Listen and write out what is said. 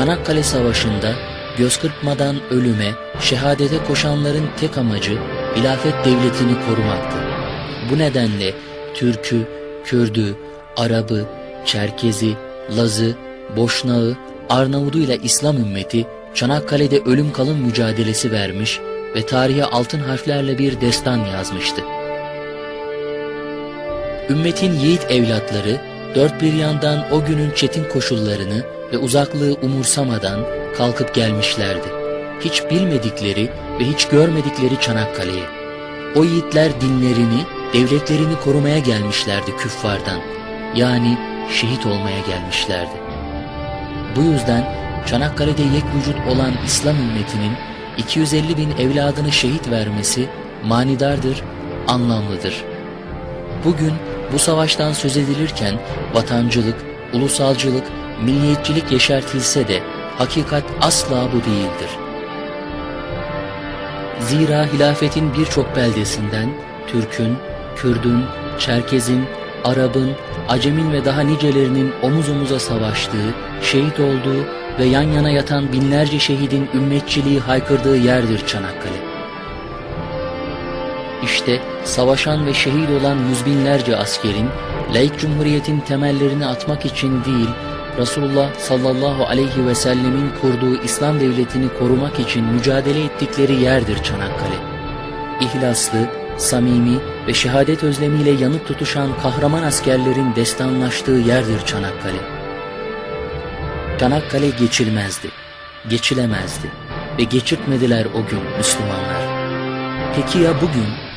Çanakkale Savaşı'nda göz kırpmadan ölüme, şehadete koşanların tek amacı hilafet devletini korumaktı. Bu nedenle Türk'ü, Kürd'ü, Arap'ı, Çerkez'i, Laz'ı, Boşnağı, Arnavud'u ile İslam ümmeti Çanakkale'de ölüm kalım mücadelesi vermiş ve tarihe altın harflerle bir destan yazmıştı. Ümmetin yiğit evlatları dört bir yandan o günün çetin koşullarını ve uzaklığı umursamadan kalkıp gelmişlerdi. Hiç bilmedikleri ve hiç görmedikleri Çanakkale'ye. O yiğitler dinlerini, devletlerini korumaya gelmişlerdi küffardan. Yani şehit olmaya gelmişlerdi. Bu yüzden Çanakkale'de yek vücut olan İslam ümmetinin 250 bin evladını şehit vermesi manidardır, anlamlıdır. Bugün bu savaştan söz edilirken vatancılık, ulusalcılık, milliyetçilik yeşertilse de hakikat asla bu değildir. Zira hilafetin birçok beldesinden Türk'ün, Kürd'ün, Çerkez'in, Arap'ın, Acem'in ve daha nicelerinin omuz omuza savaştığı, şehit olduğu ve yan yana yatan binlerce şehidin ümmetçiliği haykırdığı yerdir Çanakkale. İşte savaşan ve şehit olan yüz binlerce askerin laik cumhuriyetin temellerini atmak için değil, Resulullah sallallahu aleyhi ve sellemin kurduğu İslam devletini korumak için mücadele ettikleri yerdir Çanakkale. İhlaslı, samimi ve şehadet özlemiyle yanıp tutuşan kahraman askerlerin destanlaştığı yerdir Çanakkale. Çanakkale geçilmezdi, geçilemezdi ve geçirtmediler o gün Müslümanlar. Peki ya bugün